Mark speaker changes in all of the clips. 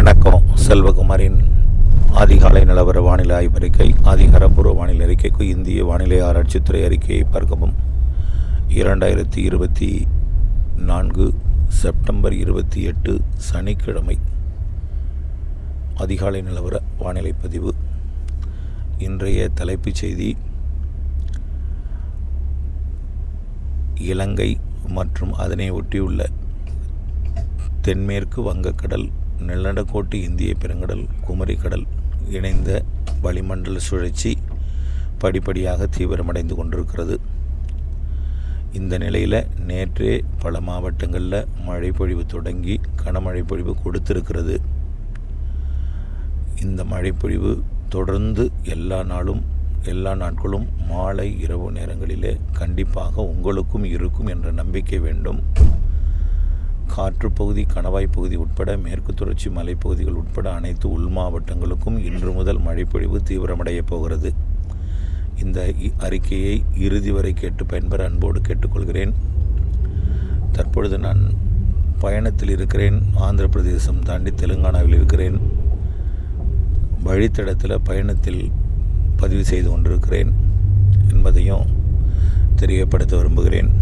Speaker 1: வணக்கம் செல்வகுமாரின் அதிகாலை நிலவர வானிலை ஆய்வறிக்கை அதிகாரப்பூர்வ வானிலை அறிக்கைக்கு இந்திய வானிலை ஆராய்ச்சித்துறை அறிக்கையை பார்க்கவும். இரண்டாயிரத்தி இருபத்தி நான்கு செப்டம்பர் இருபத்தி எட்டு சனிக்கிழமை. அதிகாலை நிலவர வானிலை பதிவு. இன்றைய தலைப்புச் செய்தி இலங்கை மற்றும் அதனை ஒட்டியுள்ள தென்மேற்கு வங்கக்கடல் நிலநடுக்கோட்டு இந்திய பெருங்கடல் குமரிக்கடல் இணைந்த வளிமண்டல சுழற்சி படிப்படியாக தீவிரமடைந்து கொண்டிருக்கிறது. இந்த நிலையில் நேற்றே பல மாவட்டங்களில் மழை பொழிவு தொடங்கி கனமழை பொழிவு கொடுத்திருக்கிறது. இந்த மழை பொழிவு தொடர்ந்து எல்லா நாளும் எல்லா நாட்களும் மாலை இரவு நேரங்களிலே கண்டிப்பாக உங்களுக்கும் இருக்கும் என்ற நம்பிக்கை வேண்டும். காற்று பகுதி கணவாய் பகுதி உட்பட மேற்கு தொடர்ச்சி மலைப்பகுதிகள் உட்பட அனைத்து உள் மாவட்டங்களுக்கும் இன்று முதல் மழைப்பொழிவு தீவிரமடைய போகிறது. இந்த இ- அறிக்கையை இறுதி வரை கேட்டு பயன்பெற அன்போடு கேட்டுக்கொள்கிறேன். தற்பொழுது நான் பயணத்தில் இருக்கிறேன். ஆந்திர பிரதேசம் தாண்டி தெலுங்கானாவில் இருக்கிறேன். வழித்தடத்தில் பயணத்தில் பதிவு செய்து கொண்டிருக்கிறேன் என்பதையும் தெரியப்படுத்த விரும்புகிறேன்.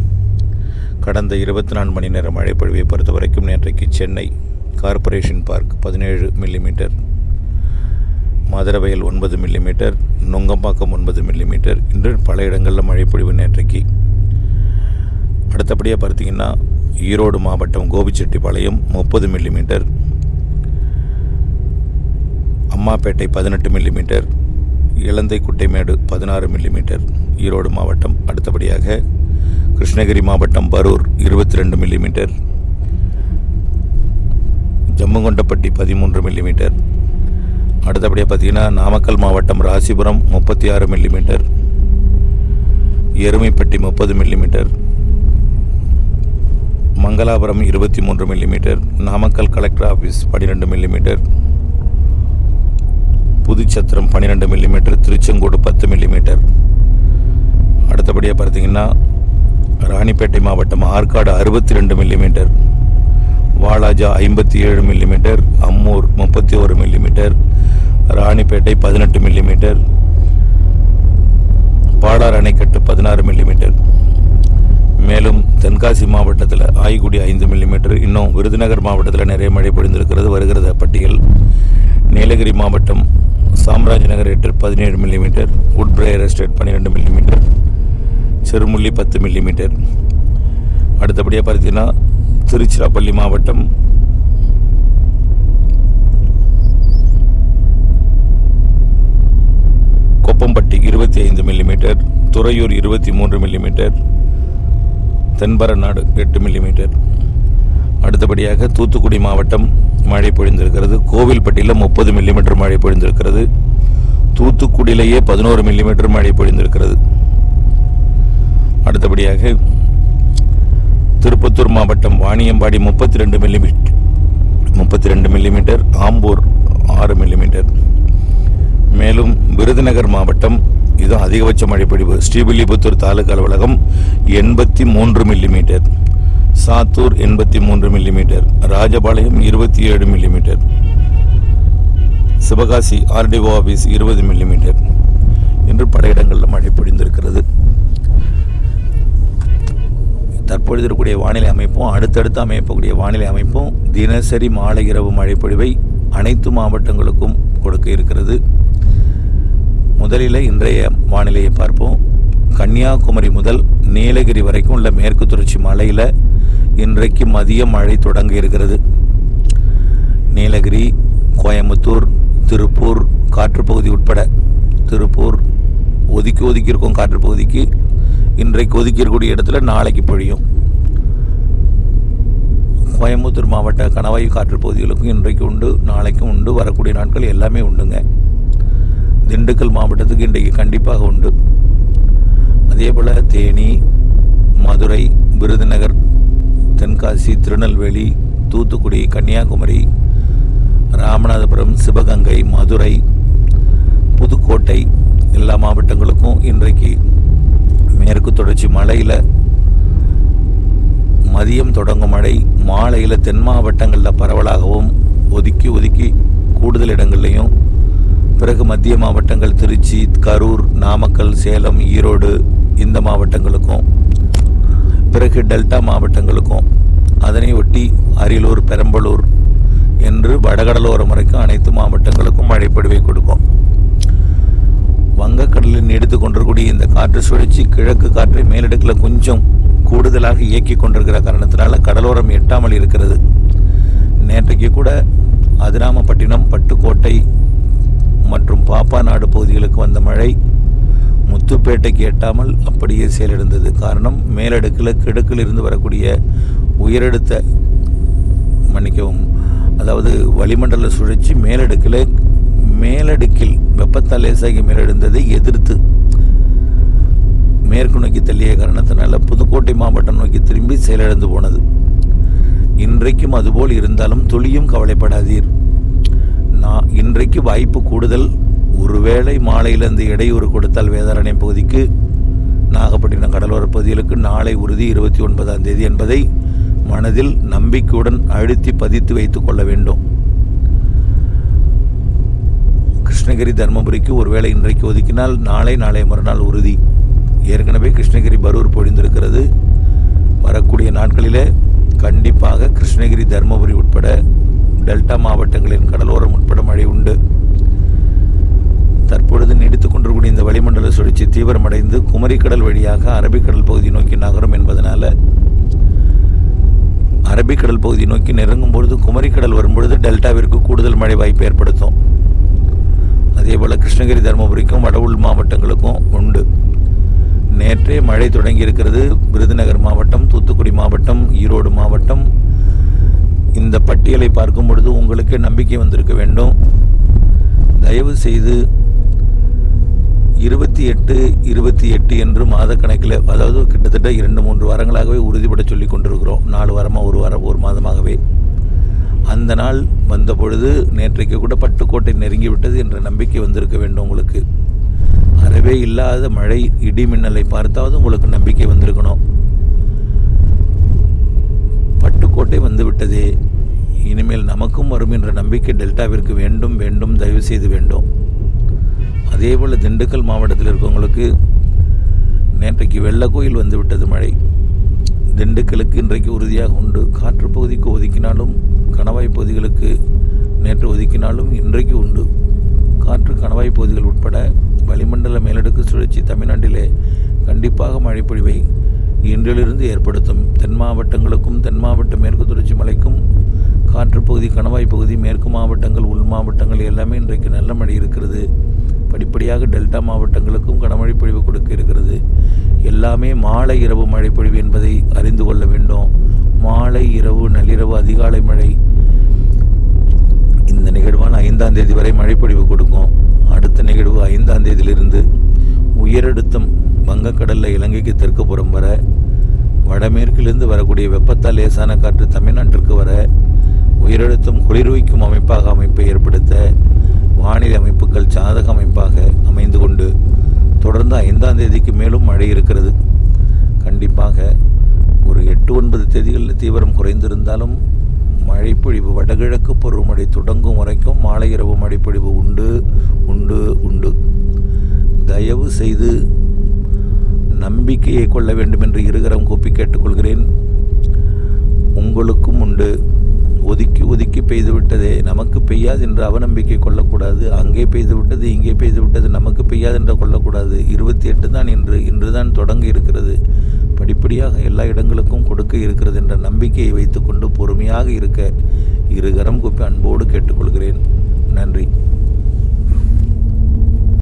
Speaker 1: கடந்த இருபத்தி நான்கு மணி நேர மழைப்பொழிவை பொறுத்த வரைக்கும் நேற்றைக்கு சென்னை கார்ப்பரேஷன் பார்க் பதினேழு மில்லிமீட்டர் மதுரவையில் ஒன்பது மில்லிமீட்டர் நுங்கம்பாக்கம் ஒன்பது மில்லிமீட்டர். இன்று பல இடங்களில் மழைப்பொழிவு நேற்றைக்கு. அடுத்தபடியாக பார்த்தீங்கன்னா ஈரோடு மாவட்டம் கோபிச்செட்டிப்பாளையம் முப்பது மில்லிமீட்டர் அம்மாப்பேட்டை பதினெட்டு மில்லிமீட்டர் இலந்தை குட்டைமேடு பதினாறு மில்லிமீட்டர். ஈரோடு மாவட்டம் அடுத்தபடியாக கிருஷ்ணகிரி மாவட்டம் பரூர் இருபத்தி ரெண்டு மில்லிமீட்டர் ஜம்முகொண்டப்பட்டி பதிமூன்று மில்லிமீட்டர் அடுத்தபடியாக பார்த்தீங்கன்னா நாமக்கல் மாவட்டம் ராசிபுரம் முப்பத்தி ஆறு மில்லிமீட்டர் எருமைப்பட்டி முப்பது மில்லிமீட்டர் மங்களாபுரம் இருபத்தி மூன்று மில்லிமீட்டர் நாமக்கல் கலெக்டர் ஆஃபீஸ் பன்னிரெண்டு மில்லிமீட்டர் புதுச்சத்திரம் பன்னிரெண்டு மில்லிமீட்டர் திருச்செங்கோடு பத்து மில்லிமீட்டர் அடுத்தபடியாக பார்த்தீங்கன்னா ராணிப்பேட்டை மாவட்டம் ஆற்காடு அறுபத்தி ரெண்டு மில்லிமீட்டர் வாலாஜா ஐம்பத்தி ஏழு மில்லிமீட்டர் அம்மூர் முப்பத்தி ஒரு மில்லிமீட்டர் ராணிப்பேட்டை பதினெட்டு மில்லிமீட்டர் பாடார் அணைக்கட்டு பதினாறு மில்லிமீட்டர் மேலும் தென்காசி மாவட்டத்தில் ஆய்குடி ஐந்து மில்லிமீட்டர் இன்னும் விருதுநகர் மாவட்டத்தில் நிறைய மழை பொழிந்திருக்கிறது. வருகிறது பட்டியல். நீலகிரி மாவட்டம் சாம்ராஜ் நகர் எட்டு பதினேழு மில்லிமீட்டர் உட்பிரேயர் எஸ்டேட் பன்னிரெண்டு மில்லிமீட்டர் சிறுமுள்ளி பத்து மில்லிமீட்டர் அடுத்தபடியாக பார்த்தீங்கன்னா திருச்சிராப்பள்ளி மாவட்டம். கொப்பம்பட்டி இருபத்தி ஐந்து மில்லிமீட்டர் துறையூர் இருபத்தி மூன்று மில்லிமீட்டர் தென்பரநாடு எட்டு மில்லிமீட்டர் அடுத்தபடியாக தூத்துக்குடி மாவட்டம் மழை பொழிந்திருக்கிறது. கோவில்பட்டியில் முப்பது மில்லிமீட்டர் மழை பொழிந்திருக்கிறது. தூத்துக்குடியிலேயே பதினோரு மில்லிமீட்டர் மழை பொழிந்திருக்கிறது. அடுத்தபடியாக திருப்பத்தூர் மாவட்டம் வாணியம்பாடி முப்பத்தி ரெண்டு மில்லிமீட்டர் முப்பத்தி ரெண்டு மில்லிமீட்டர் ஆம்பூர் ஆறு மில்லிமீட்டர் மேலும் விருதுநகர் மாவட்டம் இது அதிகபட்ச மழைப்பொழிவு ஸ்ரீவில்லிபுத்தூர் தாலுகா அலுவலகம் எண்பத்தி மூன்று மில்லிமீட்டர் சாத்தூர் எண்பத்தி மூன்று மில்லிமீட்டர் ராஜபாளையம் இருபத்தி ஏழு மில்லிமீட்டர் சிவகாசி ஆர்டிஓ ஆஃபீஸ் இருபது மில்லிமீட்டர் என்று பல இடங்களில் மழை பொழிந்திருக்கிறது. தற்பொழுது இருக்கக்கூடிய வானிலை அமைப்பும் அடுத்தடுத்து அமையக்கூடிய வானிலை அமைப்பும் தினசரி மாலை இரவு மழைப்பொழிவை அனைத்து மாவட்டங்களுக்கும் கொடுக்க இருக்கிறது. முதலில் இன்றைய வானிலையை பார்ப்போம். கன்னியாகுமரி முதல் நீலகிரி வரைக்கும் உள்ள மேற்கு தொடர்ச்சி மலையில் இன்றைக்கு மதிய மழை தொடங்க இருக்கிறது. நீலகிரி கோயம்புத்தூர் திருப்பூர் காற்றுப்பகுதி உட்பட திருப்பூர் ஒதுக்கி ஒதுக்கி இருக்கும் காற்றுப்பகுதிக்கு இன்றைக்கு ஒதுக்கி இடத்துல நாளைக்கு பொழியும். கோயம்புத்தூர் மாவட்ட கணவாய் காற்று பகுதிகளுக்கும் இன்றைக்கு உண்டு நாளைக்கும் உண்டு வரக்கூடிய நாட்கள் எல்லாமே உண்டுங்க. திண்டுக்கல் மாவட்டத்துக்கு இன்றைக்கு கண்டிப்பாக உண்டு. அதே போல் தேனி மதுரை விருதுநகர் தென்காசி திருநெல்வேலி தூத்துக்குடி கன்னியாகுமரி ராமநாதபுரம் சிவகங்கை மதுரை புதுக்கோட்டை எல்லா மாவட்டங்களுக்கும் இன்றைக்கு மேற்கு தொடர்ச்சி மலையில் மதியம் தொடங்கும் மழை மாலையில் தென் மாவட்டங்களில் பரவலாகவும் ஒதுக்கி ஒதுக்கி கூடுதல் இடங்கள்லையும் பிறகு மத்திய மாவட்டங்கள் திருச்சி கரூர் நாமக்கல் சேலம் ஈரோடு இந்த மாவட்டங்களுக்கும் பிறகு டெல்டா மாவட்டங்களுக்கும் அதனை ஒட்டி அரியலூர் பெரம்பலூர் என்று வடகடலோரம் வரைக்கும் அனைத்து மாவட்டங்களுக்கும் மழைப்படுவை கொடுக்கும். வங்கக்கடலில் நீடித்து கொண்டிருக்கூடிய இந்த காற்று சுழற்சி கிழக்கு காற்றை மேலடுக்கில் கொஞ்சம் கூடுதலாக இயக்கி கொண்டிருக்கிற காரணத்தினால கடலோரம் எட்டாமல் இருக்கிறது. நேற்றைக்கு கூட அதிராமப்பட்டினம் பட்டுக்கோட்டை மற்றும் பாப்பாநாடு பகுதிகளுக்கு வந்த மழை முத்துப்பேட்டைக்கு எட்டாமல் அப்படியே செயலிழந்தது. காரணம் மேலடுக்கில் கிழக்கில் இருந்து வரக்கூடிய உயரெடுத்த மன்னிக்கவும் அதாவது வளிமண்டல சுழற்சி மேலடுக்கில் மேலடுக்கில் வெப்பத்தால் லேசாகி மேலெழுந்ததை எதிர்த்து மேற்கு நோக்கி தள்ளிய காரணத்தினால புதுக்கோட்டை மாவட்டம் நோக்கி திரும்பி செயலிழந்து போனது. இன்றைக்கும் அதுபோல் இருந்தாலும் துளியும் கவலைப்படாதீர். நான் இன்றைக்கு வாய்ப்பு கூடுதல். ஒருவேளை மாலையிலிருந்து இடையூறு கொடுத்தால் வேதாரண்யம் பகுதிக்கு நாகப்பட்டினம் கடலோர பகுதிகளுக்கு நாளை உறுதி இருபத்தி ஒன்பதாம் தேதி என்பதை மனதில் நம்பிக்கையுடன் அழுத்தி பதித்து வைத்துக் கொள்ள வேண்டும். கிருஷ்ணகிரி தருமபுரிக்கு ஒருவேளை இன்றைக்கு ஒதுக்கினால் நாளை நாளை மறுநாள் உறுதி. ஏற்கனவே கிருஷ்ணகிரி பரூர் பொழிந்திருக்கிறது. வரக்கூடிய நாட்களிலே கண்டிப்பாக கிருஷ்ணகிரி தருமபுரி உட்பட டெல்டா மாவட்டங்களின் கடலோரம் உட்பட மழை உண்டு. தற்பொழுது நீடித்துக் கொண்டிருக்கூடிய இந்த வளிமண்டல சுழற்சி தீவிரமடைந்து குமரிக்கடல் வழியாக அரபிக்கடல் பகுதி நோக்கி நகரும் என்பதனால் அரபிக்கடல் பகுதி நோக்கி நெருங்கும் பொழுது குமரிக்கடல் வரும்பொழுது டெல்டாவிற்கு கூடுதல் மழை வாய்ப்பு ஏற்படுத்தும். அதேபோல் கிருஷ்ணகிரி தருமபுரிக்கும் வட மாவட்டங்களுக்கும் உண்டு. நேற்றே மழை தொடங்கியிருக்கிறது. விருதுநகர் மாவட்டம் தூத்துக்குடி மாவட்டம் ஈரோடு மாவட்டம். இந்த பட்டியலை பார்க்கும் பொழுது உங்களுக்கு நம்பிக்கை வந்திருக்க வேண்டும். தயவு செய்து இருபத்தி எட்டு இருபத்தி எட்டு என்று மாதக்கணக்கில் அதாவது கிட்டத்தட்ட இரண்டு மூன்று வாரங்களாகவே உறுதிப்பட சொல்லி கொண்டிருக்கிறோம். நாலு வாரமாக ஒரு வாரம் ஒரு மாதமாகவே. அந்த நாள் வந்த பொழுது நேற்றைக்கு கூட பட்டுக்கோட்டை நெருங்கிவிட்டது என்ற நம்பிக்கை வந்திருக்க வேண்டும் உங்களுக்கு. அறவே இல்லாத மழை இடி மின்னலை பார்த்தாவது உங்களுக்கு நம்பிக்கை வந்திருக்கணும். பட்டுக்கோட்டை வந்து விட்டதே இனிமேல் நமக்கும் வரும் என்ற நம்பிக்கை டெல்டாவிற்கு வேண்டும் வேண்டும் தயவு செய்து வேண்டும். அதே போல் திண்டுக்கல் மாவட்டத்தில் இருக்கவங்களுக்கு நேற்றைக்கு வெள்ளக்கோயில் வந்துவிட்டது மழை. திண்டுக்கலுக்கு இன்றைக்கு உறுதியாக உண்டு. காற்று பகுதிக்கு ஒதுக்கினாலும் கணவாய் பகுதிகளுக்கு நேற்று ஒதுக்கினாலும் இன்றைக்கு உண்டு. காற்று கணவாய் பகுதிகள் உட்பட வளிமண்டல மேலடுக்கு சுழற்சி தமிழ்நாட்டிலே கண்டிப்பாக மழைப்பொழிவை இன்றிலிருந்து ஏற்படுத்தும். தென் மாவட்டங்களுக்கும் தென் மாவட்ட மேற்கு தொடர்ச்சி மலைக்கும் காற்று பகுதி கணவாய் பகுதி மேற்கு மாவட்டங்கள் உள் மாவட்டங்கள் எல்லாமே இன்றைக்கு நல்ல மழை இருக்கிறது. படிப்படியாக டெல்டா மாவட்டங்களுக்கும் கனமழை பொழிவு கொடுக்க இருக்கிறது. எல்லாமே மாலை இரவு மழைப்பொழிவு என்பதை அறிந்து கொள்ள வேண்டும். மாலை இரவு நள்ளிரவு அதிகாலை மழை. இந்த நிகழ்வான ஐந்தாம் தேதி வரை மழைப்பொழிவு கொடுக்கும். அடுத்த நிகழ்வு ஐந்தாம் தேதியிலிருந்து உயரடுத்தம் வங்கக்கடலில் இலங்கைக்கு தெற்கு புறம் வர வடமேற்கிலிருந்து வரக்கூடிய வெப்பத்தால் லேசான காற்று தமிழ்நாட்டிற்கு வர உயரழுத்தம் குளிர்விக்கும் அமைப்பாக அமைப்பை ஏற்படுத்த வானிலை அமைப்புகள் சாதக அமைப்பாக அமைந்து கொண்டு தொடர்ந்து ஐந்தாம் தேதிக்கு மேலும் மழை இருக்கிறது. கண்டிப்பாக ஒரு எட்டு ஒன்பது தேதிகளில் தீவிரம் குறைந்திருந்தாலும் மழைப்பொழிவு வடகிழக்கு பருவமழை தொடங்கும் வரைக்கும் மாலை இரவு மழைப்பொழிவு உண்டு உண்டு உண்டு. தயவு செய்து நம்பிக்கையை கொள்ள வேண்டும் என்று இருகரம் கூப்பி கேட்டுக்கொள்கிறேன். உங்களுக்கும் உண்டு. ஒதுக்கி ஒதுக்கி பெய்து விட்டதே நமக்கு பெய்யாது என்று அவநம்பிக்கை கொள்ளக்கூடாது. அங்கே பெய்து விட்டது இங்கே பெய்து விட்டது நமக்கு பெய்யாது என்று கொள்ளக்கூடாது. இருபத்தி எட்டு தான் இன்று இன்று தான் தொடங்க இருக்கிறது. படிப்படியாக எல்லா இடங்களுக்கும் கொடுக்க இருக்கிறது என்ற நம்பிக்கையை வைத்துக்கொண்டு பொறுமையாக இருக்க இருகரம் குப்பி அன்போடு கேட்டுக்கொள்கிறேன். நன்றி.